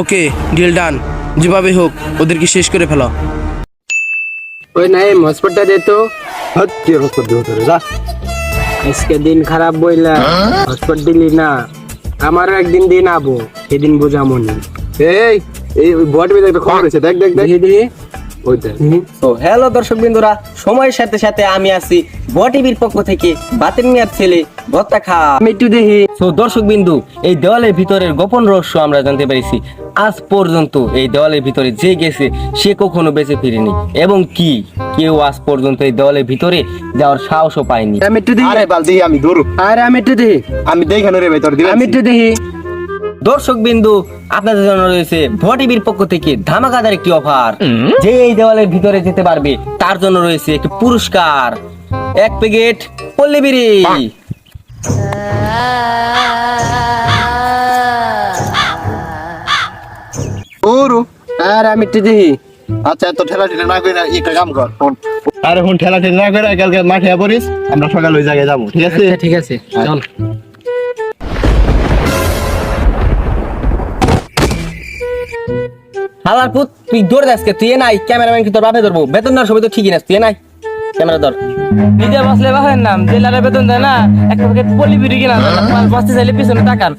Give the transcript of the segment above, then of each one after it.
Okay deal done যেভাবে হোক ওদেরকে শেষ করে ফেলো। ওই নাই হসপিটালটা দে তো কি রে যা। আজকে দিন খারাপ বইলা হসপিটাল দিলি না। আমারও একদিন দিন আবো সেদিন বোঝামনি। এই এই বট বেজে একটা খবর আছে দেখ দেখ দেখ। দেখি দেখি ওই দেখ। তো হ্যালো দর্শক বিন্দুরা সময়ের সাথে সাথে আমি আছি বটিভির পক্ষ থেকে বাতিল মিয়ার ছেলে ভত্তা খা। আমি একটু তো দর্শক বিন্দু এই দেওয়ালের ভিতরের গোপন রহস্য আমরা জানতে পেরেছি। আজ পর্যন্ত এই দেওয়ালের ভিতরে যে গেছে সে কখনো বেঁচে ফিরেনি। এবং কি? কেউ আজ পর্যন্ত এই দেওয়ালের ভিতরে যাওয়ার সাহসও পায়নি। আমি একটু দেখি। আরে আমি দূর আরে আমি একটু দেখি। আমি দেখে রে ভাই আমি একটু দেখি। দর্শক বিন্দু আপনাদের জন্য রয়েছে ভটিভির পক্ষ থেকে ধামাকাদার একটি অফার যে এই দেওয়ালের ভিতরে যেতে পারবে তার জন্য রয়েছে একটি পুরস্কার। এক প্যাকেট পল্লী বিড়ি। ওরু। আর আমি একটু দেখি। আচ্ছা এত ঠেলা ঠেলা না করে একটা কাম কর। আরে ফোন ঠেলা ঠেলা না করে কালকে মাঠে পড়িস আমরা সকাল ওই জায়গায় যাব ঠিক আছে? আচ্ছা, ঠিক আছে। চল। হালার পুত তুই দৌড় যাস কে? তুই এ নাই ক্যামেরাম্যান কি তোর বাপে ধরবো বেতন দেওয়ার সময় তো ঠিকই না তুই এ নাই ক্যামেরা ধর নিজে বসলে বাহের নাম জেলারে বেতন দেয় না একটা প্যাকেট পলি বিড়ি কিনা না। বসতে চাইলে পিছনে টাকার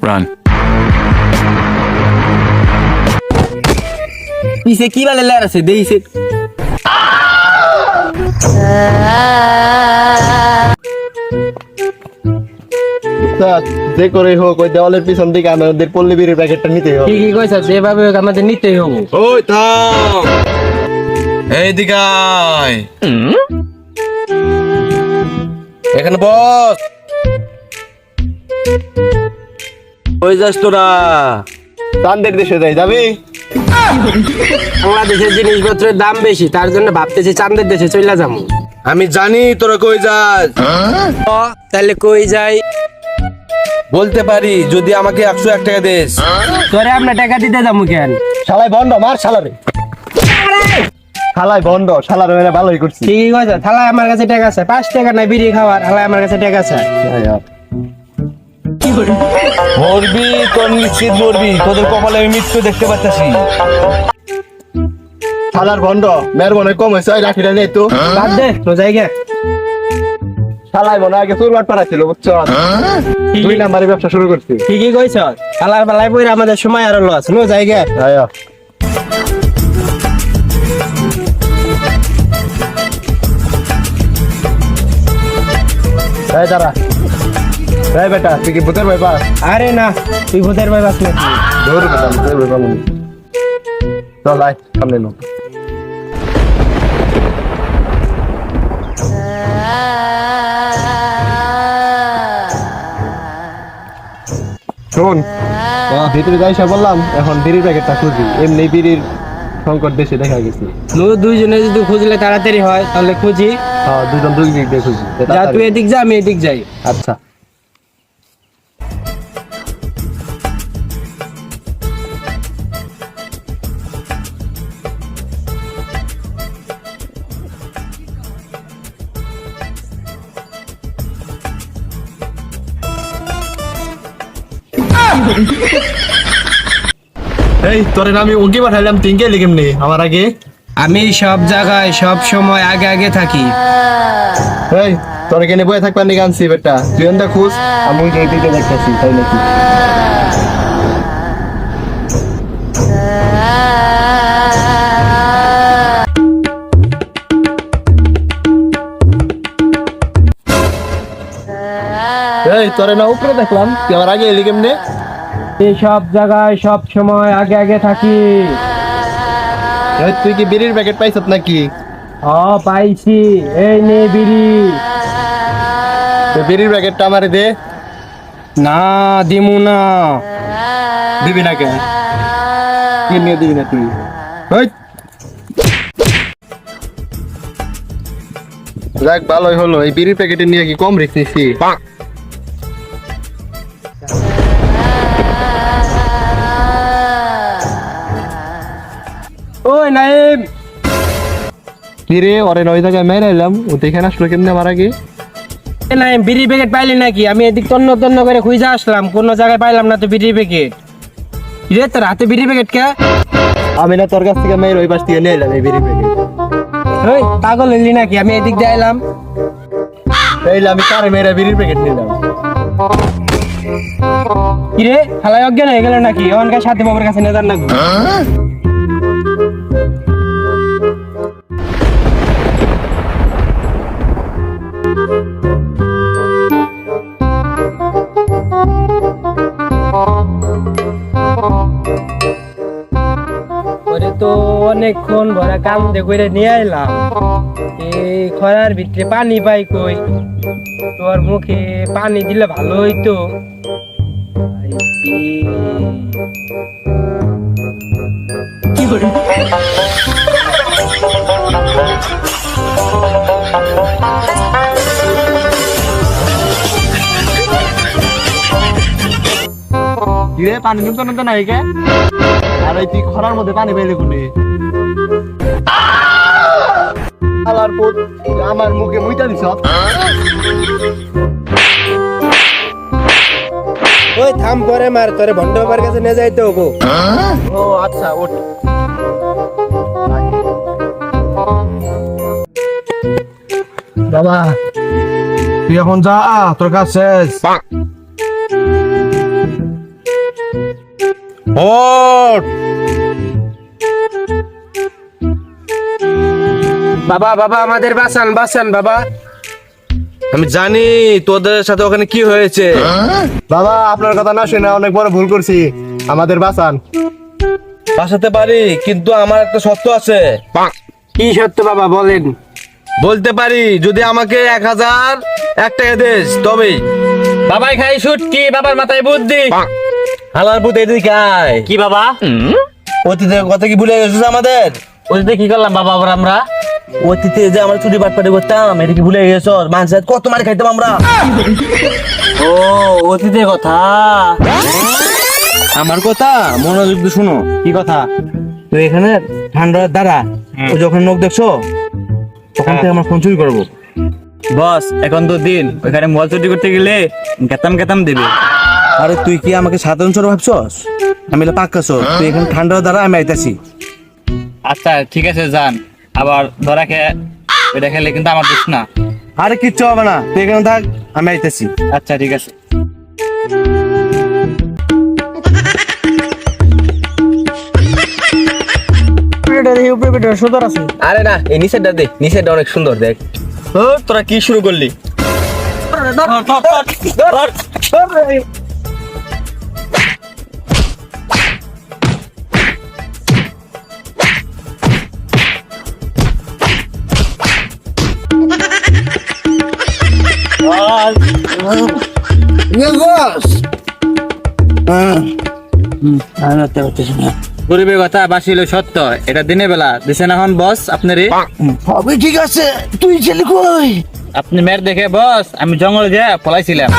পিছে কি বলে লেয়ার আছে দেইছে যে করে হোক ওই দেওয়ালের পিছন দিকে আমাদের পল্লী বিড়ির প্যাকেটটা নিতে হবে। ঠিকই কইছ যেভাবে হোক আমাদের নিতেই হব। ওই থাম। এই দিকায় এখানে বস। ওই যাস তোরা? চান্দের দেশে যাই যাবি? বাংলাদেশের জিনিসপত্রের দাম বেশি তার জন্য ভাবতেছি চান্দের দেশে চলে যাব। আমি জানি তোরা কই যাস। তাহলে কই যাই? বলতে পারি যদি আমাকে একশো এক টাকা দেস। তোরে আপনার টাকা দিতে যাব কেন? শালাই বন্ধ মার শালারে। শালাই বন্ধ শালার মেরে ভালোই করছি। কইছ থালায় আমার কাছে টাকা আছে। পাঁচ টাকা নাই বিড়ি খাওয়ার থালায় আমার কাছে টাকা আছে। মরবি তোর নিশ্চিত মরবি। তোদের কপালে আমি মৃত্যু দেখতে পাচ্ছি। শালার বন্ধ মেয়ের মনে কম হয়েছে ওই রাখিটা নেই তো। বাদ দে তো জায়গা। শালাই মনে আগে চুরবাট পাড়াছিল বুঝছ? দুই নাম্বারে ব্যবসা শুরু করছি। ঠিকই কইছ? থালার বেলায় পইরা আমাদের সময় আরও লস নো জায়গা আয়া। এই দাঁড়া। এই বেটা তুই কি ভূতের ভয় পাস আরে না তুই ভূতের ভাই বাস নাকি ধর বেটা ভূতের পাবো না। চল আয় সামনে নো শোন। ভিতরে যাই বললাম এখন বিড়ির প্যাকেটটা খুঁজি এমনি বিড়ির সংকট দেশে দেখা গেছে। নো দুইজনে যদি খুঁজলে তাড়াতাড়ি হয় তাহলে খুঁজি। হ্যাঁ দুজন দুই দিক দিয়ে খুঁজি। যা তুই এদিক যা আমি এদিক যাই। আচ্ছা। এই তোরে আমি উঙ্কি পাঠাইলাম তিনকে লিখেম নি আমার আগে। আমি সব জায়গায় সব সময় আগে আগে থাকি। এই তোর কেনে বয়ে থাকবার নিকে আনছি বেটা। তুই এনটা খুশ আমি দিকে দিকে দেখতেছি তাই নাকি? এই তোরে না উপরে দেখলাম তুই আমার আগে এলি কেমনে এই সব জায়গায় সব সময় আগে আগে থাকি। তুই কি বিড়ির প্যাকেট পাইছত নাকি? ও পাইছি। এই নে বিড়ি। তো বিড়ির প্যাকেটটা আমারে দে। না দিমু না। দিবি না কেন? কি নিয়ে দিবি না তুই। ওই যাক ভালোই হলো। এই বিড়ির প্যাকেটে নিয়ে কি কম রিক্স নিছি কি রে ওরে নয় জায়গায় মেরে এলাম ও দেখে আসলো কেমনে আমার আগে নাইম বিড়ি প্যাকেট পাইলি নাকি? আমি এদিক তন্ন তন্ন করে খুঁজে আসলাম কোনো জায়গায় পাইলাম না তো বিড়ি প্যাকেট রে তোর হাতে বিড়ি প্যাকেট কে? আমি না তোর কাছ থেকে মেয়ের ওই পাশ থেকে নিয়ে এলাম এই বিড়ির প্যাকেট ওই পাগল হইলি নাকি? আমি এদিক দিয়ে এলাম। এইলে আমি কারে মেয়েরা বিড়ির প্যাকেট নিলাম? কিরে হালাই অজ্ঞান হয়ে গেল নাকি? অনকার সাথে বাবার কাছে নেদার নাকি? তো অনেকক্ষণ ভরা কাম দেখে নিয়ে এলাম এই খরার ভিতরে পানি পাই কই? তোর মুখে পানি দিলে ভালো হইতো। কিরে পানি নুনতো নাই কে? আর ওই তুই খরার মধ্যে পানি পাইলে কোনে? আলার পুত আমার মুখে মুইতা দিছ। ওই থাম পরে মার তোরে ভন্ড বাবার কাছে নিয়ে যাইতে হব। ও আচ্ছা ওঠ। বাবা তুই এখন যা তোর কাজ বাবা বাবা আমাদের বাঁচান বাঁচান বাবা। আমি জানি তোদের সাথে ওখানে কি হয়েছে। বাবা আপনার কথা না শুনে অনেক বড় ভুল করছি। আমাদের বাঁচান। বাঁচাতে পারি কিন্তু আমার একটা সত্য আছে। কি সত্য বাবা বলেন। বলতে পারি যদি আমাকে এক হাজার এক টাকা দিস তবেই। বাবাই খাই শুটকি বাবার মাথায় বুদ্ধি। হালার পুত এদিকে আয়। কি বাবা? অতীতের কথা কি ভুলে গেছিস আমাদের? ওইতে কি করলাম বাবা আবার আমরা? অতীতে যে আমরা চুরি বাটপাটি করতাম এটা কি ভুলে গেছ? মানুষের কত মার খাইতাম আমরা? ও অতীতের কথা? আমার কথা? মনোযোগ দিয়ে শুনো। কি কথা? তো এখানে ঠান্ডার দ্বারা ও যখন লোক দেখছ তখন থেকে আমার ফোন চুরি করব। বস এখন তো দিন। ওইখানে মোবাইল চুরি করতে গেলে গেতাম গেতাম দেবে। আরে তুই কি আমাকে সাধারণ চোর ভাবছস আমি হলো পাক্কা চোর তুই এখানে ঠান্ডার দ্বারা আমি আইতাছি আচ্ছা ঠিক আছে যান আবার ধরা খেয়ে এটা খেলে কিন্তু আমার দোষ না আরে কিচ্ছু হবে না তুই এখানে থাক আমি আইতাছি আচ্ছা ঠিক আছে সুন্দর আছে আরে না এই নিচেরটা দে নিচেরটা অনেক সুন্দর দেখ ও তোরা কি শুরু করলি গরিবের কথা বাসিল সত্য এটা দিনের বেলা। দিছেন এখন বস আপনার হবে ঠিক আছে তুই ছেলে কই? আপনি মেয়ের দেখে বস আমি জঙ্গলে যে পলাইছিলাম।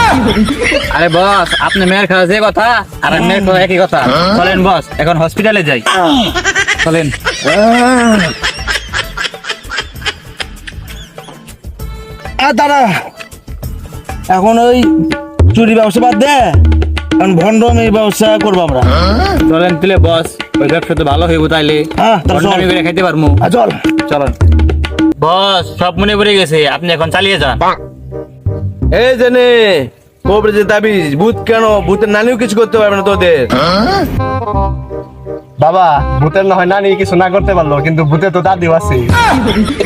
আরে বস আপনি মেয়ের খাওয়া যে কথা আর মেয়ের খাওয়া একই কথা। চলেন বস এখন হসপিটালে যাই। চলেন। দাঁড়া এখন ওই চুরি ব্যবসা বাদ দে। এখন ভণ্ডমের ব্যবসা করব আমরা। চলেন তুলে বস ওই ব্যবসা তো ভালো হইব তাইলে। হ্যাঁ, ভণ্ডামি করে খাইতে পারব চল। চলেন। বস সব মনে পড়ে গেছে আপনি এখন চালিয়ে যান। এই জেনে কবরে যে দাবি ভূত কেন? ভূতের নানিও কিছু করতে পারবে না তোদের। বাবা ভূতের না হয় নানি কিছু না করতে পারল কিন্তু ভূতে তো দাদিও আছে।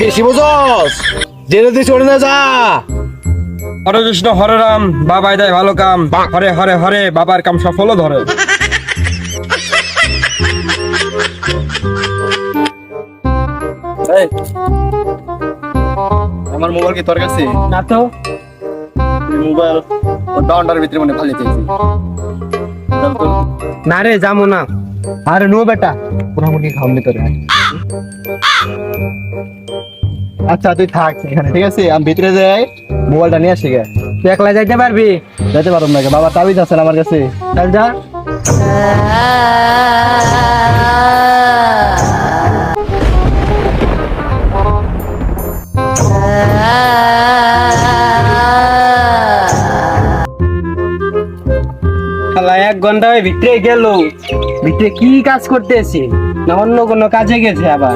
বেশি বোঝস। জেনে তুই চলে না যা। হরে কৃষ্ণ হরে রাম। বাবাই দেয় ভালো কাম। হরে হরে হরে বাবার কাম সফল ধরে। আমার মোবাইল কি তোর কাছে? না তো। মোবাইল ডাউনটার ভিতরে মনে ভালো চাইছি না রে যাব না। আরে নো বেটা। মোটামুটি খাওয়ান ভিতরে আচ্ছা তুই থাক এখানে ঠিক আছে? আমি ভিতরে যাই মোবাইলটা নিয়ে আসি গে তুই একলা যাইতে পারবি? যাইতে পারব না বাবা তাবিজ আছে আমার কাছে? যা। এক ঘণ্টা ভিতরে গেল। ভিতরে কি কাজ করতেছি না অন্য কোনো কাজে গেছে আবার?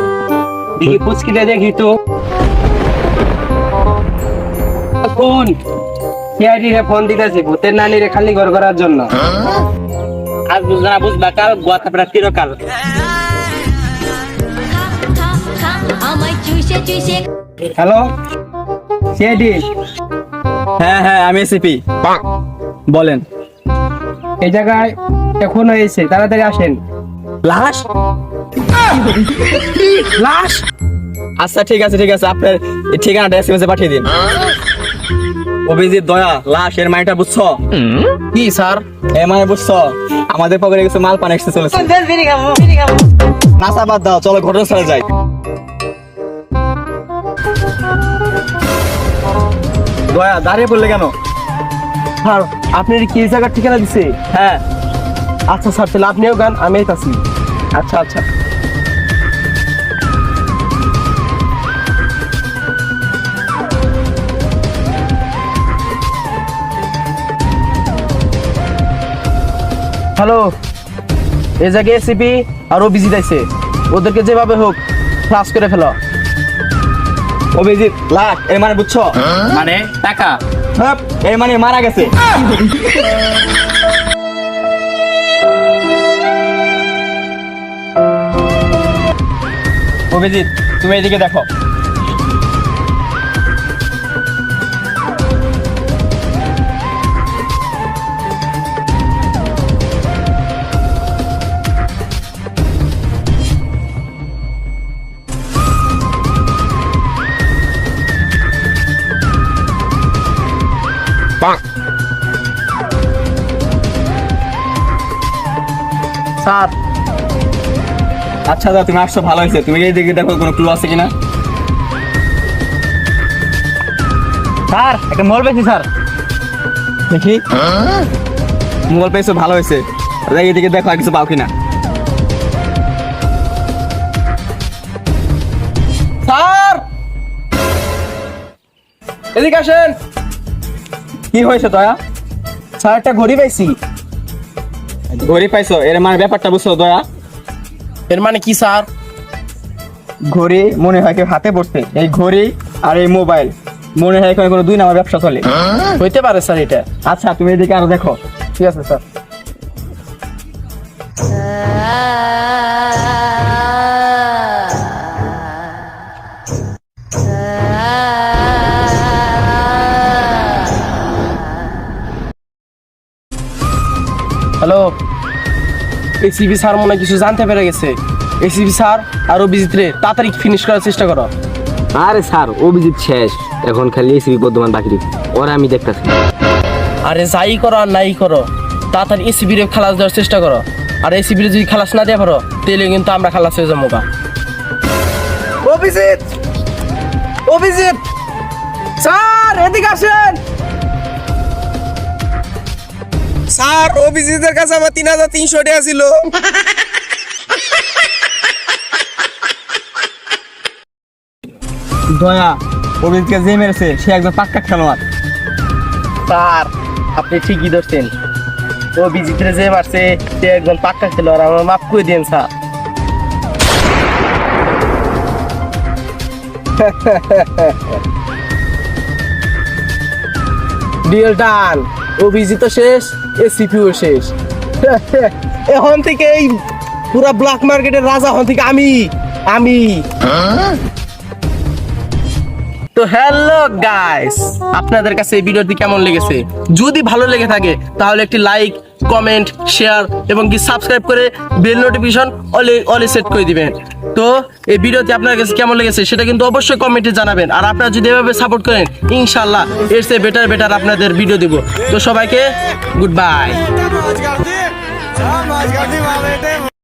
দেখি পুচকিটা দেখি তো। কোন? সিআইডি রে ফোন দিতেছি? ভূতের নানি রে খালি ঘর করার জন্য। আজ বুঝবা না বুঝবা কাল গোয়া থাপড়া চিরকাল। হ্যালো? সিআইডি হ্যাঁ হ্যাঁ আমি এসিপি। বলেন। এই জায়গায় এখন হয়েছে তাড়াতাড়ি আসেন। লাশ? লাশ? আচ্ছা ঠিক আছে ঠিক আছে। আপনার ঠিকানাটা এসএমএস এ পাঠিয়ে দিন। অভিজিৎ দয়া লাশ এর মাইটা বুঝছ? কি স্যার? এ মানে বুঝছ? আমাদের পকেটে কিছু মাল পান এসে চলেছে। নাসা বাদ দাও চলো ঘটনাস্থলে যাই। দয়া দাঁড়িয়ে পড়লে কেন? স্যার আপনি কি জায়গার ঠিকানা দিছে? হ্যাঁ। আচ্ছা স্যার তাহলে আপনিও গান আমি আছি আচ্ছা আচ্ছা। হ্যালো এই জায়গায় এসিপি আর ও বিজি দিয়েছে ওদেরকে যেভাবে হোক ক্লাস করে ফেলো। অভিজিৎ লাশ এর মানে বুঝছ? মানে টাকা। হ্যাঁ। এর মানে মারা গেছে। অভিজিৎ তুমি এদিকে দেখো। স্যার। আচ্ছা দাদা, তুমি আসছো, ভালো হয়েছে। তুমি এইদিকে দেখো কোনো ক্লু আছে কিনা? স্যার, একটা মোবাইল পেয়েছি, স্যার। দেখি। মোবাইল পেয়েছ, ভালো হয়েছে। এদিকে দেখো আর কিছু পাও কিনা। স্যার! এদিকে আসেন। কি হয়েছে, দয়া? স্যার, একটা ঘড়ি পাইছি ঘড়ি পাইছো এর মানে ব্যাপারটা বুঝছ দয়া? এর মানে কি স্যার? ঘড়ি মনে হয় কেউ হাতে পড়ছে। এই ঘড়ি আর এই মোবাইল মনে হয় এখানে কোনো দুই নাম্বার ব্যবসা চলে। হইতে পারে স্যার এটা। আচ্ছা তুমি এদিকে আরও দেখো। ঠিক আছে স্যার। হ্যালো? এসিবি স্যার মনে কিছু জানতে পেরে গেছে। এসিবি স্যার আর অভিজিৎ রে তাড়াতাড়ি ফিনিশ করার চেষ্টা করো। আরে স্যার অভিজিৎ শেষ। এখন খালি এসিবি বর্ধমান বাকি ওরা আমি দেখতেছি। আরে যাই করো আর নাই করো। তাড়াতাড়ি এসিবি রে খালাস দেওয়ার চেষ্টা করো। আর এসিবি রে যদি খালাস না দিয়ে পারো তাহলে কিন্তু আমরা খালাস হয়ে যাব। অভিজিৎ! অভিজিৎ! স্যার এদিকে আসেন! স্যার অভিজিতের কাছে আমার তিন হাজার তিনশো টাকা ছিল। দয়া অভিজিৎকে যে মেরেছে সে একজন পাক্কা খেলোয়াড়। স্যার আপনি ঠিকই ধরছেন। অভিজিৎ রে যে মারছে সে একজন পাক্কা খেলোয়াড় আমার মাফ করে দিন স্যার। ডিল ডান অভিজিৎ শেষ। এসিপিও শেষ। এখন থেকে এই পুরা ব্ল্যাক মার্কেটের রাজা এখন থেকে আমি আমি। তো হ্যালো গাইস আপনাদের কাছে এই ভিডিওটি কেমন লেগেছে? যদি ভালো লেগে থাকে তাহলে একটি লাইক কমেন্ট শেয়ার এবং কি সাবস্ক্রাইব করে বেল নোটিফিকেশন অলে অলে সেট করে দিবেন। তো এই ভিডিওতে আপনার কাছে কেমন লেগেছে সেটা কিন্তু অবশ্যই কমেন্টে জানাবেন। আর আপনারা যদি এভাবে সাপোর্ট করেন ইনশাল্লাহ এর চেয়ে বেটার বেটার আপনাদের ভিডিও দিব। তো সবাইকে গুড বাই